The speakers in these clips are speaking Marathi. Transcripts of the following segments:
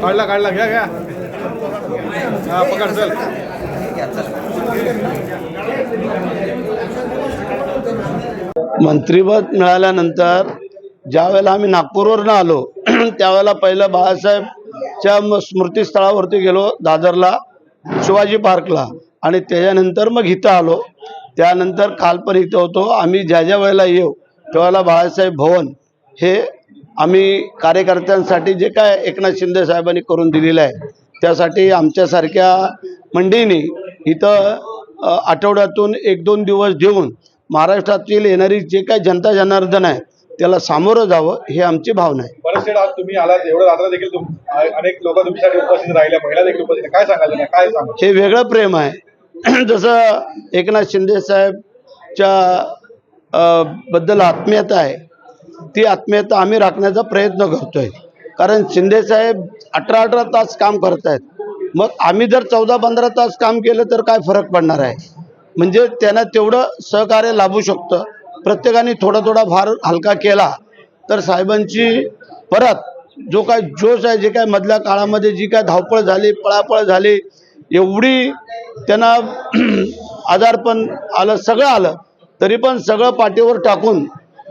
काढला काढला घ्या घ्या. हा पकड चल. मंत्रीपद मिळाल्यानंतर ज्या वेळेला आम्ही नागपूरवरनं आलो त्यावेळेला पहिलं बाळासाहेब म- स्मृतीस्थळावरती गेलो दादरला शिवाजी पार्कला. आणि त्याच्यानंतर मग इथं आलो. त्यानंतर काल पण इथं होतो. आम्ही ज्या ज्या वेळेला येऊ त्यावेळेला बाळासाहेब भवन हे आम्ही कार्यकर्त्यांसाठी जे काय एकनाथ शिंदे साहेबांनी करून दिलेलं आहे त्यासाठी आमच्यासारख्या मंडळींनी इथं आठवड्यातून एक दोन दिवस देऊन महाराष्ट्रातील येणारी जे काय जनता जनार्दन आहे त्याला सामोरं जावं हे आमची भावना आहे. आज तुम्ही आलात एवढं रात्र देखील अनेक लोक तुमच्यासाठी उपस्थित राहिल्या महिला देखील उपस्थित. काय? काय सांगा हे वेगळं प्रेम आहे. जसं एकनाथ शिंदे साहेबच्या बद्दल आत्मीयता आहे. ती आत्मीयता आम्ही राखण्याचा प्रयत्न करतोय. कारण शिंदे साहेब अठरा अठरा तास काम करत आहेत मग आम्ही जर चौदा पंधरा तास काम केलं तर काय फरक पडणार आहे? म्हणजे त्यांना तेवढं सहकार्य लाभू शकतं. प्रत्येकाने थोडा थोडा भार हलका केला तर साहेबांची परत जो काय जोश आहे जे काय मधल्या काळामध्ये जी काय धावपळ झाली पळापळ झाली एवढी त्यांना आजारपण आलं सगळं आलं तरी पण सगळं पाठीवर टाकून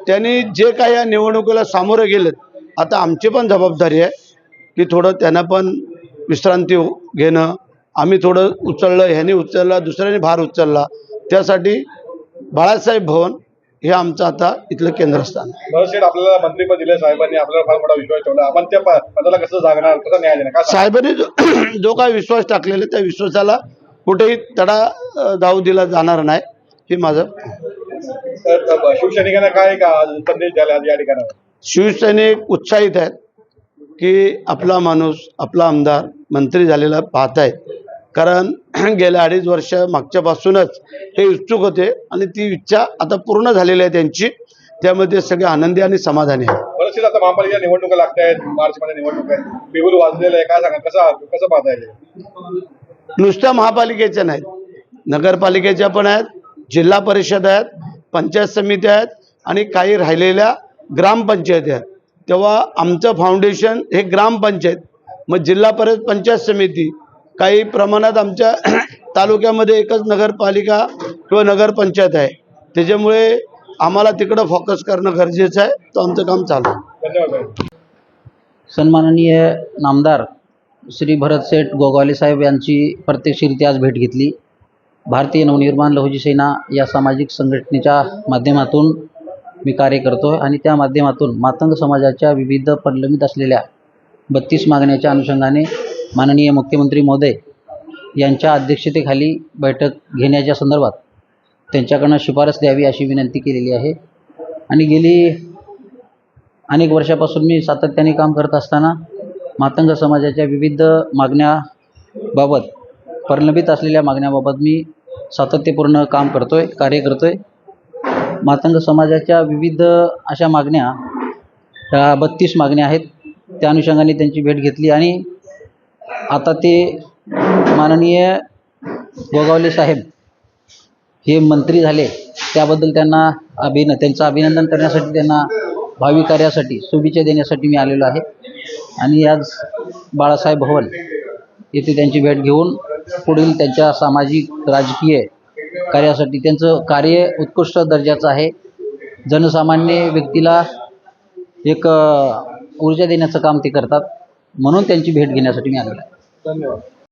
त्यांनी जे काही या निवडणुकीला सामोरे गेलेत आता आमची पण जबाबदारी आहे की थोडं त्यांना पण विश्रांती घेणं. आम्ही थोडं उचललं ह्याने उचलला दुसऱ्याने भार उचलला. त्यासाठी बाळासाहेब भवन हे आमचं आता इथलं केंद्रस्थान आपल्याला मंत्रीपद दिले साहेबांनी. आपल्याला फार मोठा विश्वास ठेवला. आपण त्या पदाला कसं जागणार? कसं न्याय देणार? साहेबांनी जो काय विश्वास टाकलेला त्या विश्वासाला कुठेही तडा जाऊ दिला जाणार नाही. हे माझं शिवसैनिकांना काय का संदेश आज या ठिकाणी शिवसैनिक उत्साहित आहेत की आपला माणूस आपला आमदार मंत्री झालेला पाहत आहेत कारण गेल्या अडीच वर्ष मागच्यापासूनच हे इच्छुक होते आणि ती इच्छा आता पूर्ण झालेली आहे त्यांची. त्यामध्ये सगळे आनंदी आणि समाधानी आता महापालिका निवडणुका लागत आहेत. मार्च मध्ये निवडणूक आहे बिगुल वाजलेलं आहे. काय सांगा कसं कसं पाहता येईल नुसत्या महापालिकेच्या नाहीत. नगरपालिकेच्या पण आहेत जिल्हा परिषद आहेत पंचायत समिती आहेत आणि काही राहिलेल्या ग्रामपंचायती आहेत. तेव्हा आमचं फाउंडेशन हे ग्रामपंचायत मग जिल्हा परिषद पंचायत समिती काही प्रमाणात आमच्या तालुक्यामध्ये एकच नगरपालिका किंवा नगरपंचायत आहे. त्याच्यामुळे आम्हाला तिकडं फोकस करणं गरजेचं आहे. तर आमचं काम चालू आहे. सन्माननीय नामदार श्री भरतसेठ गोगावले साहेब यांची प्रत्यक्षरित्या आज भेट घेतली. भारतीय नवनिर्माण लहुजी सेना या सामाजिक संघटनेच्या माध्यमातून मी कार्य करतो आहे आणि त्या माध्यमातून मातंग समाजाच्या विविध प्रलंबित असलेल्या बत्तीस मागण्याच्या अनुषंगाने माननीय मुख्यमंत्री महोदय यांच्या अध्यक्षतेखाली बैठक घेण्याच्या संदर्भात त्यांच्याकडनं शिफारस द्यावी अशी विनंती केलेली आहे. आणि गेली अनेक वर्षापासून मी सातत्याने काम करत असताना मातंग समाजाच्या विविध मागण्याबाबत प्रलंबित असलेल्या मागण्याबाबत मी सातत्यपूर्ण काम करतो आहे कार्य करतो आहे मातंग समाजाच्या विविध अशा मागण्या ह्या बत्तीस मागण्या आहेत त्या अनुषंगाने त्यांची भेट घेतली आणि आता ते माननीय गोगावले साहेब हे मंत्री झाले त्याबद्दल त्यांना अभिन त्यांचं अभिनंदन करण्यासाठी त्यांना भावी कार्यासाठी शुभेच्छा देण्यासाठी मी आलेलो आहे. आणि आज बाळासाहेब भवन येथे त्यांची भेट घेऊन पुढील त्यांच्या सामाजिक राजकीय कार्यासाठी त्यांचं कार्य उत्कृष्ट दर्जाचं आहे. जनसामान्य व्यक्तीला एक ऊर्जा देण्याचं काम ते करतात. म्हणून त्यांची भेट घेण्यासाठी मी आलेलो आहे. धन्यवाद.